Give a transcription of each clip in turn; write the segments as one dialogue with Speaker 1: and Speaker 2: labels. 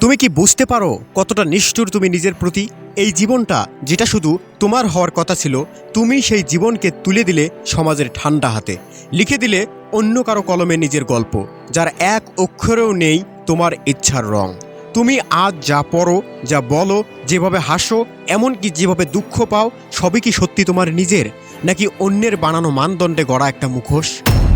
Speaker 1: তুমি কি বুঝতে পারো কতটা নিষ্ঠুর তুমি নিজের প্রতি? এই জীবনটা, যেটা শুধু তোমার হওয়ার কথা ছিল, তুমি সেই জীবনকে তুলে দিলে সমাজের ঠান্ডা হাতে। লিখে দিলে অন্য কারও কলমে নিজের গল্প, যার এক অক্ষরেও নেই তোমার ইচ্ছার রং। তুমি আজ যা পড়ো, যা বলো, যেভাবে হাসো, এমনকি যেভাবে দুঃখ পাও, সবই কি সত্যি তোমার নিজের? নাকি অন্যের বানানো মানদণ্ডে গড়া একটা মুখোশ?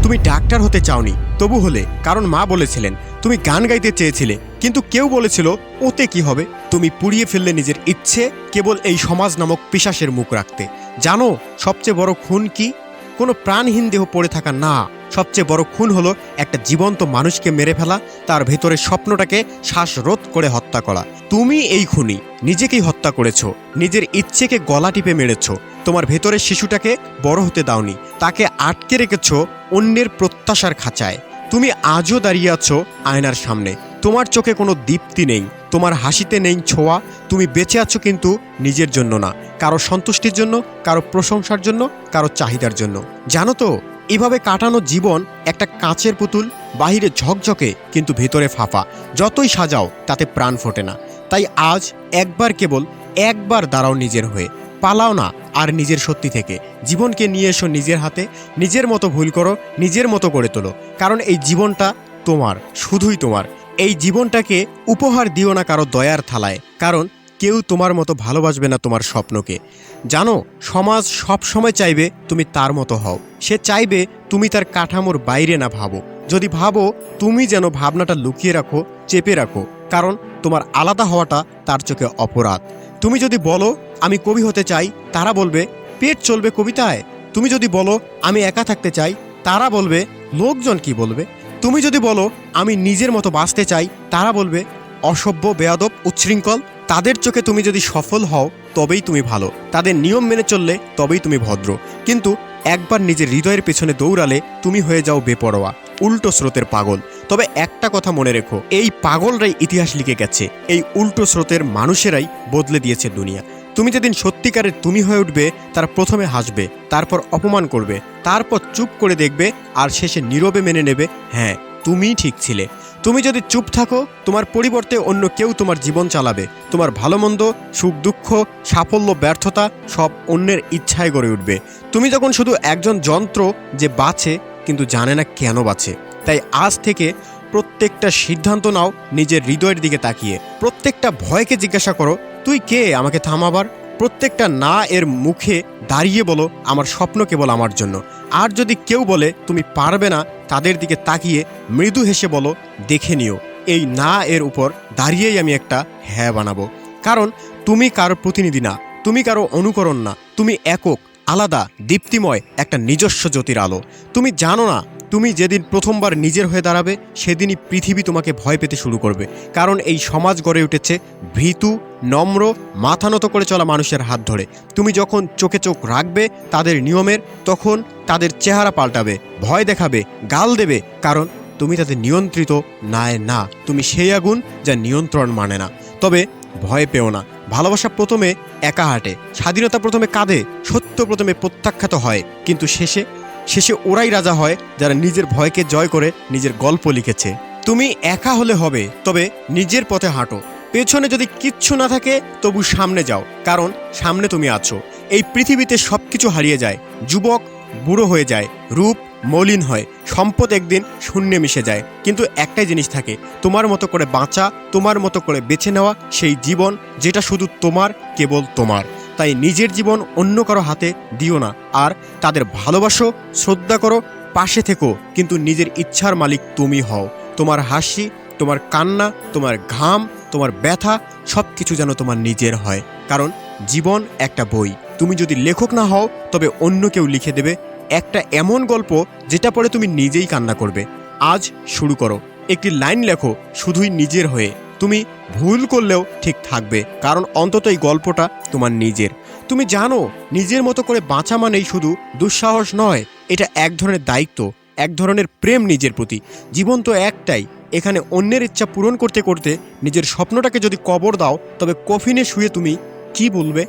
Speaker 1: তুমি ডাক্তার হতে চাওনি। তবু হলে, কারণ মা বলেছিলেন, তুমি গান গাইতে চেয়েছিলে, কিন্তু কেউ বলেছিল, ওতে কি হবে? তুমি পুড়িয়ে ফেললে নিজের ইচ্ছে, কেবল এই সমাজ নামক পিশাসের মুখ রাখতে। জানো, সবচেয়ে বড় খুন কি? কোনো প্রাণহীন দেহ পড়ে থাকা না। সবচেয়ে বড় খুন হলো একটা জীবন্ত মানুষকে মেরে ফেলা, তার ভেতরে স্বপ্নটাকে শ্বাসরোধ করে হত্যা করা। তুমি এই খুনি, নিজেকেই হত্যা করেছ, নিজের ইচ্ছেকে গলা টিপে মেরেছ, তোমার ভেতরের শিশুটাকে বড় হতে দাওনি, তাকে আটকে রেখেছ অন্যের প্রত্যাশার খাঁচায়। তুমি আজও দাঁড়িয়ে আছো আয়নার সামনে, তোমার চোখে কোনো দীপ্তি নেই, তোমার হাসিতে নেই ছোঁয়া, তুমি বেঁচে আছো কিন্তু নিজের জন্য না, কারও সন্তুষ্টির জন্য, কারও প্রশংসার জন্য, কারও চাহিদার জন্য। জানো তো এভাবে কাটানো জীবন একটা কাঁচের পুতুল, বাহিরে ঝকঝকে কিন্তু ভেতরে ফাঁপা যতই সাজাও, তাতে প্রাণ ফোটে না। তাই আজ একবার কেবল একবার দাঁড়াও নিজের হয়ে। পালাও না আর নিজের সত্যি থেকে। জীবনকে নিয়ে এসো নিজের হাতে, নিজের মতো ভুল করো, নিজের মতো করে তোলো। কারণ এই জীবনটা তোমার, শুধুই তোমার। এই জীবনটাকে উপহার দিও না কারও দয়ার থালায়। কারণ কেউ তোমার মতো ভালোবাসবে না তোমার স্বপ্নকে। জানো, সমাজ সব সময় চাইবে তুমি তার মতো হও। সে চাইবে তুমি তার কাঠামোর বাইরে না ভাবো। যদি ভাবো, তুমি যেন ভাবনাটা লুকিয়ে রাখো, চেপে রাখো, কারণ তোমার আলাদা হওয়াটা তার চোখে অপরাধ। তুমি যদি বলো, আমি কবি হতে চাই তারা বলবে, পেট চলবে কবিতায় তুমি যদি বলো, আমি একা থাকতে চাই তারা বলবে, লোকজন কি বলবে তুমি যদি বলো, আমি নিজের মতো বাঁচতে চাই তারা বলবে, অসভ্য, বেয়াদব, উচ্ছৃঙ্খল তাদের চোখে তুমি যদি সফল হও, তবেই তুমি ভালো। তাদের নিয়ম মেনে চললে, তবেই তুমি ভদ্র। কিন্তু একবার নিজের হৃদয়ের পেছনে দৌড়ালে, তুমি হয়ে যাও বেপরোয়া, উল্টো স্রোতের পাগল। তবে একটা কথা মনে রেখো, এই পাগলরাই ইতিহাস লিখে গেছে। এই উল্টো স্রোতের মানুষেরাই বদলে দিয়েছে দুনিয়া। তুমি যেদিন সত্যিকারের তুমি হয়ে উঠবে, তার প্রথমে হাসবে, তারপর অপমান করবে, তারপর চুপ করে দেখবে, আর শেষে নীরবে মেনে নেবে হ্যাঁ তুমিই ঠিক ছিলে। তুমি যদি চুপ থাকো, তোমার পরিবর্তে অন্য কেউ তোমার জীবন চালাবে। তোমার ভালো মন্দ সুখ দুঃখ সাফল্য, ব্যর্থতা সব অন্যের ইচ্ছায় গড়ে উঠবে। তুমি যখন শুধু একজন যন্ত্র যে বাঁচে, কিন্তু জানে না কেন বাঁচে। তাই আজ থেকে প্রত্যেকটা সিদ্ধান্ত নাও নিজের হৃদয়ের দিকে তাকিয়ে। প্রত্যেকটা ভয়কে জিজ্ঞাসা করো, তুই কে? আমাকে থামাবার? প্রত্যেকটা না এর মুখে দাঁড়িয়ে বলো, আমার স্বপ্ন কেবল আমার জন্য। আর যদি কেউ বলে, তুমি পারবে না, তাদের দিকে তাকিয়ে মৃদু হেসে বলো, দেখে নিও, এই না এর উপর দাঁড়িয়েই আমি একটা হ্যাঁ বানাবো। কারণ তুমি কারও প্রতিনিধি না, তুমি কারও অনুকরণ না, তুমি একক, আলাদা, দীপ্তিময় একটা নিজস্ব জ্যোতির আলো। তুমি জানো না তুমি যেদিন প্রথমবার নিজের হয়ে দাঁড়াবে, সেদিনই পৃথিবী তোমাকে ভয় পেতে শুরু করবে। কারণ এই সমাজ গড়ে উঠেছে ভীতু, নম্র, মাথা নত করে চলা মানুষের হাত ধরে। তুমি যখন চোখে চোখ রাখবে তাদের নিয়মের, তখন তাদের চেহারা পাল্টাবে, ভয় দেখাবে, গাল দেবে। কারণ তুমি তাদের নিয়ন্ত্রিত নায় না। তুমি সেই আগুন যা নিয়ন্ত্রণ মানে না। তবে ভয় পেও না। ভালোবাসা প্রথমে একা হাঁটে, স্বাধীনতা প্রথমে কাঁধে সত্য প্রথমে প্রত্যাখ্যাত হয়। কিন্তু শেষে শেষে ওরাই রাজা হয় যারা নিজের ভয়কে জয় করে নিজের গল্প লিখেছে। তুমি একা হলে হবে, তবে নিজের পথে হাঁটো। পেছনে যদি কিচ্ছু না থাকে, তবু সামনে যাও, কারণ সামনে তুমি আছো। এই পৃথিবীতে সব কিছু হারিয়ে যায়। যুবক, বুড়ো হয়ে যায়, রূপ, মলিন হয়, সম্পদ একদিন শূন্যে মিশে যায়। কিন্তু একটাই জিনিস থাকে, তোমার মতো করে বাঁচা, তোমার মতো করে বেছে নেওয়া সেই জীবন যেটা শুধু তোমার, কেবল তোমার। তাই নিজের জীবন অন্য কারও হাতে দিও না। আর তাদের ভালোবাসো, শ্রদ্ধা করো, পাশে থেকো, কিন্তু নিজের ইচ্ছার মালিক তুমি হও। তোমার হাসি, তোমার কান্না, তোমার ঘাম, তোমার ব্যথা সব কিছু যেন তোমার নিজের হয়। কারণ জীবন একটা বই। তুমি যদি লেখক না হও, তবে অন্য কেউ লিখে দেবে একটা এমন গল্প যেটা পড়ে তুমি নিজেই কান্না করবে। আজ শুরু করো। একটি লাইন লেখো, শুধুই নিজের হয়ে। তুমি ভুল করলেও ঠিক থাকবে, কারণ অন্তত এই গল্পটা তোমার নিজের। তুমি জানো, নিজের মতো করে বাঁচা মানেই শুধু দুঃসাহস নয়, এটা এক ধরনের দায়িত্ব, এক ধরনের প্রেম নিজের প্রতি। জীবন তো একটাই, এখানে অন্যের ইচ্ছা পূরণ করতে করতে নিজের স্বপ্নটাকে যদি কবর দাও, তবে কফিনে শুয়ে তুমি কি বলবে?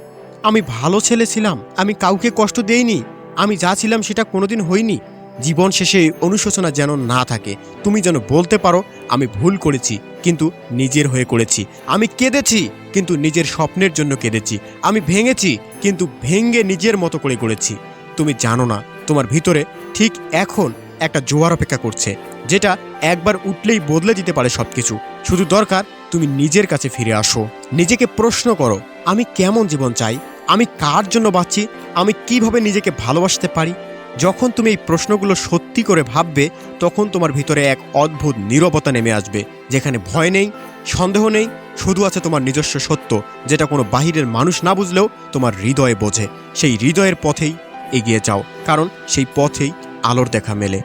Speaker 1: আমি ভালো ছেলে ছিলাম, আমি কাউকে কষ্ট দেইনি, আমি যা ছিলাম সেটা কোনোদিন হইনি জীবন শেষে অনুশোচনা যেন না থাকে। তুমি যেন বলতে পারো, আমি ভুল করেছি, কিন্তু নিজের হয়ে করেছি। আমি কেঁদেছি, কিন্তু নিজের স্বপ্নের জন্য কেঁদেছি। আমি ভেঙেছি, কিন্তু ভেঙ্গে নিজের মতো করে করেছি তুমি জানো না, তোমার ভিতরে ঠিক এখন একটা জোয়ার অপেক্ষা করছে, যেটা একবার উঠলেই বদলে দিতে পারে সব কিছু শুধু দরকার তুমি নিজের কাছে ফিরে আসো। নিজেকে প্রশ্ন করো, আমি কেমন জীবন চাই? আমি কার জন্য বাঁচি? আমি কীভাবে নিজেকে ভালোবাসতে পারি? যখন তুমি এই প্রশ্নগুলো সত্যি করে ভাববে, তখন তোমার ভিতরে এক অদ্ভুত নিরবতা নেমে আসবে, যেখানে ভয় নেই, সন্দেহ নেই, শুধু আছে তোমার নিজস্ব সত্য, যেটা কোনো বাহিরের মানুষ না বুঝলেও তোমার হৃদয়ে বোঝে। সেই হৃদয়ের পথেই এগিয়ে যাও, কারণ সেই পথেই আলোর দেখা মেলে।